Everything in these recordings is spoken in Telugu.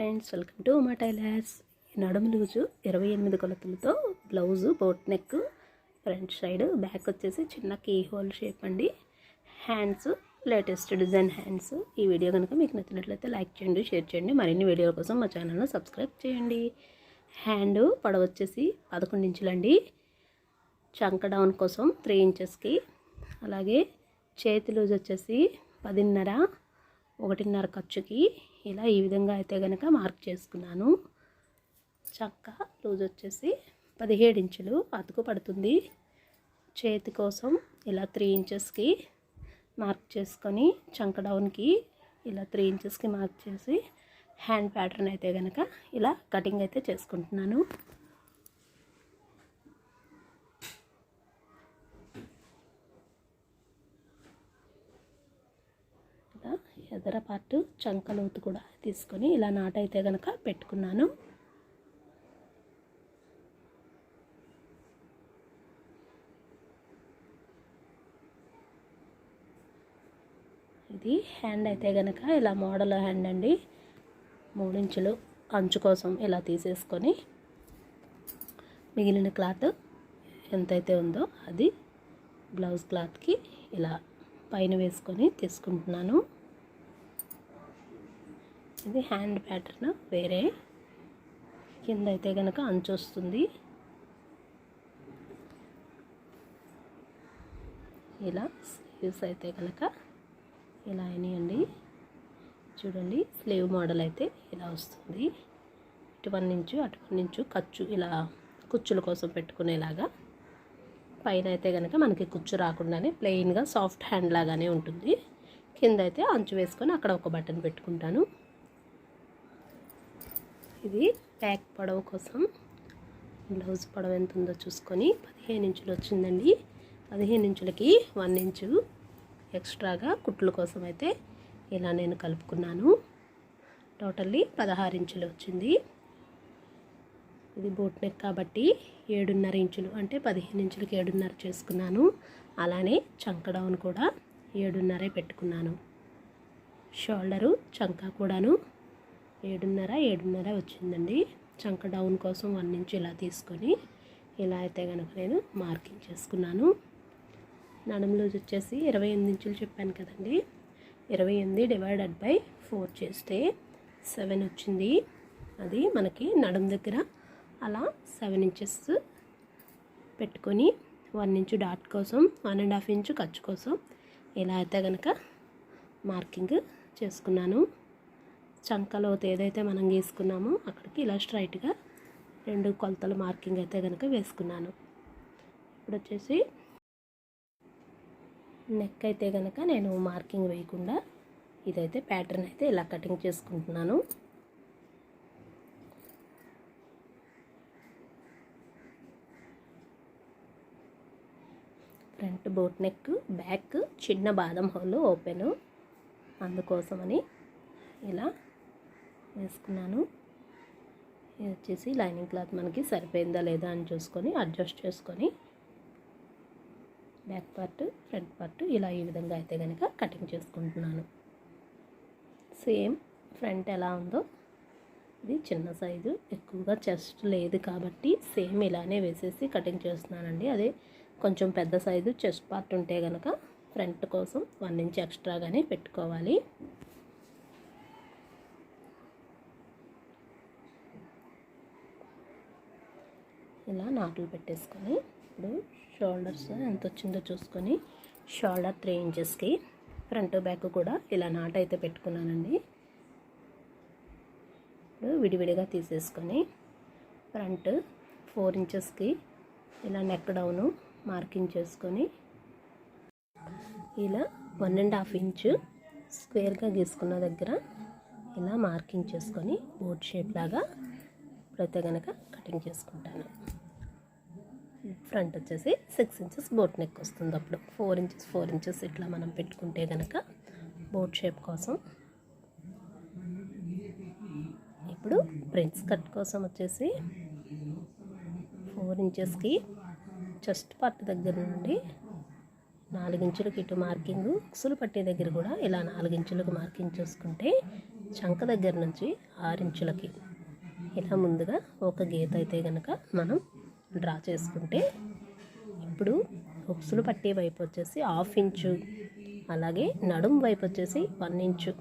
Friends welcome to Uma tailors. నడుము లూజు ఇరవై ఎనిమిది కొలతలతో blouse boat neck front side back వచ్చేసి చిన్న కీ హోల్ షేప్ అండి. Hands latest design hands. ఈ వీడియో కనుక మీకు నచ్చినట్లయితే లైక్ చేయండి షేర్ చేయండి. మరిన్ని వీడియోల కోసం మా ఛానల్ను సబ్స్క్రైబ్ చేయండి. హ్యాండ్ పొడవు వచ్చేసి పదకొండు ఇంచులండి. చంక డౌన్ కోసం త్రీ ఇంచెస్కి. అలాగే చేతి లూజ్ వచ్చేసి పదిన్నర. ఒకటిన్నర ఖర్చుకి ఇలా ఈ విధంగా అయితే కనుక మార్క్ చేసుకున్నాను. చక్క లూజ్ వచ్చేసి పదిహేడు ఇంచులు అతుకు పడుతుంది. చేతి కోసం ఇలా త్రీ ఇంచెస్కి మార్క్ చేసుకొని చంక డౌన్కి ఇలా త్రీ ఇంచెస్కి మార్క్ చేసి హ్యాండ్ ప్యాటర్న్ అయితే కనుక ఇలా కటింగ్ అయితే చేసుకుంటున్నాను. కదా ఎదర పార్ట్ చంకలోతు కూడా తీసుకొని ఇలా నాటైతే కనుక పెట్టుకున్నాను. ఇది హ్యాండ్ అయితే కనుక ఇలా మోడల్ హ్యాండ్ అండి. మూడించులు అంచు కోసం ఇలా తీసేసుకొని మిగిలిన క్లాత్ ఎంతైతే ఉందో అది బ్లౌజ్ క్లాత్కి ఇలా పైన వేసుకొని తీసుకుంటున్నాను. ఇది హ్యాండ్ ప్యాటర్న్ వేరే. కింద అయితే కనుక అంచు వస్తుంది. ఇలా స్లీవ్స్ అయితే కనుక ఇలా అయినాయండి. చూడండి స్లీవ్ మోడల్ అయితే ఇలా వస్తుంది. ఇటు వన్ ఇంచు అటు వన్ ఇంచు ఖర్చు ఇలా కుచ్చుల కోసం పెట్టుకునేలాగా పైన అయితే కనుక మనకి కుచ్చు రాకుండానే ప్లెయిన్గా సాఫ్ట్ హ్యాండ్ లాగానే ఉంటుంది. కింద అయితే అంచు వేసుకొని అక్కడ ఒక బటన్ పెట్టుకుంటాను. ఇది బ్యాక్ పొడవు కోసం. బ్లౌజ్ పొడవు ఎంత ఉందో చూసుకొని పదిహేను ఇంచులు వచ్చిందండి. పదిహేను ఇంచులకి వన్ ఇంచు ఎక్స్ట్రాగా కుట్లు కోసం అయితే ఇలా నేను కలుపుకున్నాను. టోటల్లీ పదహారు ఇంచులు వచ్చింది. ఇది బోట్ నెక్ కాబట్టి ఏడున్నర ఇంచులు అంటే పదిహేను ఇంచులకి ఏడున్నర చేసుకున్నాను. అలానే చంక డౌన్ కూడా ఏడున్నరే పెట్టుకున్నాను. షోల్డరు చంక కూడాను ఏడున్నర ఏడున్నర వచ్చిందండి. చంక డౌన్ కోసం వన్ ఇంచు ఇలా తీసుకొని ఇలా అయితే కనుక నేను మార్కింగ్ చేసుకున్నాను. నడుము లూజ్ వచ్చేసి ఇరవై ఎనిమిది ఇంచులు చెప్పాను కదండి. ఇరవై ఎనిమిది డివైడెడ్ బై ఫోర్ చేస్తే సెవెన్ వచ్చింది. అది మనకి నడుము దగ్గర అలా సెవెన్ ఇంచెస్ పెట్టుకొని వన్ ఇంచు డాట్ కోసం వన్ అండ్ హాఫ్ ఇంచు ఖర్చు కోసం ఇలా అయితే కనుక మార్కింగ్ చేసుకున్నాను. చంకలో ఏదైతే మనం గీసుకున్నామో అక్కడికి ఇలా స్ట్రైట్గా రెండు కొలతలు మార్కింగ్ అయితే కనుక వేసుకున్నాను. ఇప్పుడు వచ్చేసి నెక్ అయితే కనుక నేను మార్కింగ్ వేయకుండా ఇదైతే ప్యాటర్న్ అయితే ఇలా కటింగ్ చేసుకుంటున్నాను. ఫ్రంట్ బోట్ నెక్ బ్యాక్ చిన్న బాదం హోల్ ఓపెను. అందుకోసమని ఇలా వేసుకున్నాను. ఇది వచ్చేసి లైనింగ్ క్లాత్ మనకి సరిపోయిందా లేదా అని చూసుకొని అడ్జస్ట్ చేసుకొని బ్యాక్ పార్ట్ ఫ్రంట్ పార్ట్ ఇలా ఈ విధంగా అయితే కనుక కటింగ్ చేసుకుంటున్నాను. సేమ్ ఫ్రంట్ ఎలా ఉందో ఇది చిన్న సైజు ఎక్కువగా చెస్ట్ లేదు కాబట్టి సేమ్ ఇలానే వేసేసి కటింగ్ చేస్తున్నానండి. అదే కొంచెం పెద్ద సైజు చెస్ట్ పార్ట్ ఉంటే కనుక ఫ్రంట్ కోసం వన్ ఇంచ్ ఎక్స్ట్రాగానే పెట్టుకోవాలి. ఇలా నాట్లు పెట్టేసుకొని ఇప్పుడు షోల్డర్స్ ఎంత వచ్చిందో చూసుకొని షోల్డర్ త్రీ ఇంచెస్కి ఫ్రంట్ బ్యాక్ కూడా ఇలా నాట్ అయితే పెట్టుకున్నానండి. ఇప్పుడు విడివిడిగా తీసేసుకొని ఫ్రంట్ ఫోర్ ఇంచెస్కి ఇలా నెక్ డౌను మార్కింగ్ చేసుకొని ఇలా వన్ అండ్ హాఫ్ ఇంచు స్క్వేర్గా గీసుకున్న దగ్గర ఇలా మార్కింగ్ చేసుకొని బోట్ షేప్ లాగా ప్రతి కనుక కటింగ్ చేసుకుంటాను. ఫ్రంట్ వచ్చేసి సిక్స్ ఇంచెస్ బోట్ నెక్ వస్తుంది అప్పుడు. ఫోర్ ఇంచెస్ ఫోర్ ఇంచెస్ ఇట్లా మనం పెట్టుకుంటే కనుక బోట్ షేప్ కోసం. ఇప్పుడు ప్రిన్స్ కట్ కోసం వచ్చేసి ఫోర్ ఇంచెస్కి చెస్ట్ పార్ట్ దగ్గర నుండి నాలుగించులకి ఇటు మార్కింగ్ ఉక్సులు పట్టే దగ్గర కూడా ఇలా నాలుగించులకు మార్కింగ్ చేసుకుంటే చంక దగ్గర నుంచి ఆరు ఇంచులకి ఇలా ముందుగా ఒక గీత అయితే కనుక మనం డ్రా చేసుకుంటే ఇప్పుడు ఉక్సులు పట్టే వైపు వచ్చేసి హాఫ్ ఇంచు అలాగే నడుం వైపు వచ్చేసి వన్ ఇంచు.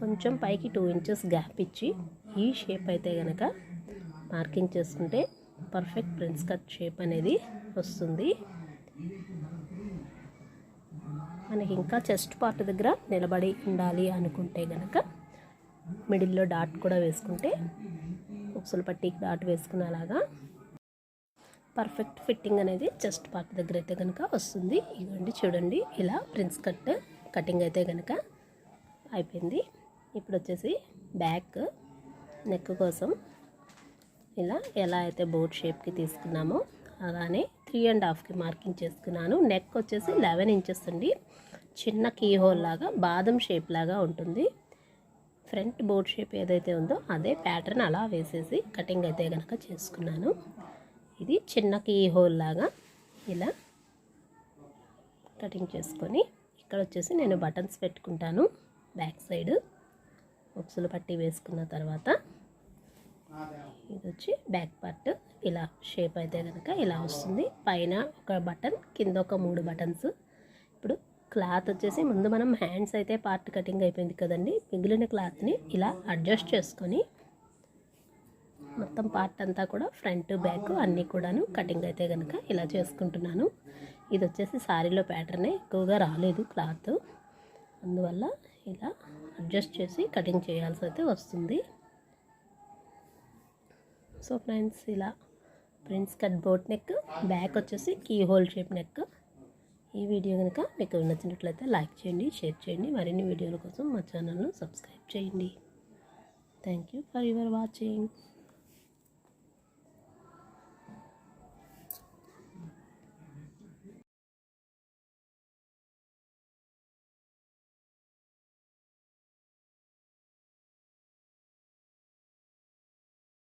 కొంచెం పైకి టూ ఇంచెస్ గ్యాప్ ఇచ్చి ఈ షేప్ అయితే కనుక మార్కింగ్ చేసుకుంటే పర్ఫెక్ట్ ప్రిన్స్ కట్ షేప్ అనేది వస్తుంది. మనకి ఇంకా చెస్ట్ పార్ట్ దగ్గర నిలబడి ఉండాలి అనుకుంటే కనుక మిడిల్లో డాట్ కూడా వేసుకుంటే ఉక్సులు పట్టికి డాట్ వేసుకునేలాగా పర్ఫెక్ట్ ఫిట్టింగ్ అనేది చెస్ట్ పార్ట్ దగ్గర అయితే కనుక వస్తుంది. ఇదిగోండి చూడండి ఇలా ప్రిన్స్ కట్ కటింగ్ అయితే కనుక అయిపోయింది. ఇప్పుడు వచ్చేసి బ్యాక్ నెక్ కోసం ఇలా ఎలా అయితే బోట్ షేప్కి తీసుకున్నామో అలానే త్రీ అండ్ హాఫ్కి మార్కింగ్ చేసుకున్నాను. నెక్ వచ్చేసి లెవెన్ ఇంచెస్ అండి. చిన్న కీ హోల్ లాగా బాదం షేప్ లాగా ఉంటుంది. ఫ్రంట్ బోట్ షేప్ ఏదైతే ఉందో అదే ప్యాటర్న్ అలా వేసేసి కటింగ్ అయితే కనుక చేసుకున్నాను. ఇది చిన్న కీ హోల్ లాగా ఇలా కటింగ్ చేసుకొని ఇక్కడ వచ్చేసి నేను బటన్స్ పెట్టుకుంటాను. బ్యాక్ సైడ్ ఉక్సులు పట్టి వేసుకున్న తర్వాత. ఇది వచ్చి బ్యాక్ పార్ట్. ఇలా షేప్ అయితే కనుక ఇలా వస్తుంది. పైన ఒక బటన్ కింద ఒక మూడు బటన్స్. ఇప్పుడు క్లాత్ వచ్చేసి ముందు మనం హ్యాండ్స్ అయితే పార్ట్ కటింగ్ అయిపోయింది కదండి. మిగిలిన క్లాత్ని ఇలా అడ్జస్ట్ చేసుకొని మొత్తం పార్ట్ అంతా కూడా ఫ్రంట్ బ్యాక్ అన్నీ కూడాను కటింగ్ అయితే కనుక ఇలా చేసుకుంటున్నాను. ఇది వచ్చేసి శారీలో ప్యాటర్నే ఎక్కువగా రాలేదు క్లాత్. అందువల్ల ఇలా అడ్జస్ట్ చేసి కటింగ్ చేయాల్సి అయితే వస్తుంది. సో ఫ్రెండ్స్ ఇలా prince cut boat neck back వచ్చేసి కీ హోల్ షేప్ నెక్. ఈ వీడియో కనుక మీకు నచ్చినట్లయితే లైక్ చేయండి షేర్ చేయండి మరిన్ని వీడియోల కోసం మా ఛానల్ను సబ్స్క్రైబ్ చేయండి. Thank you for your watching.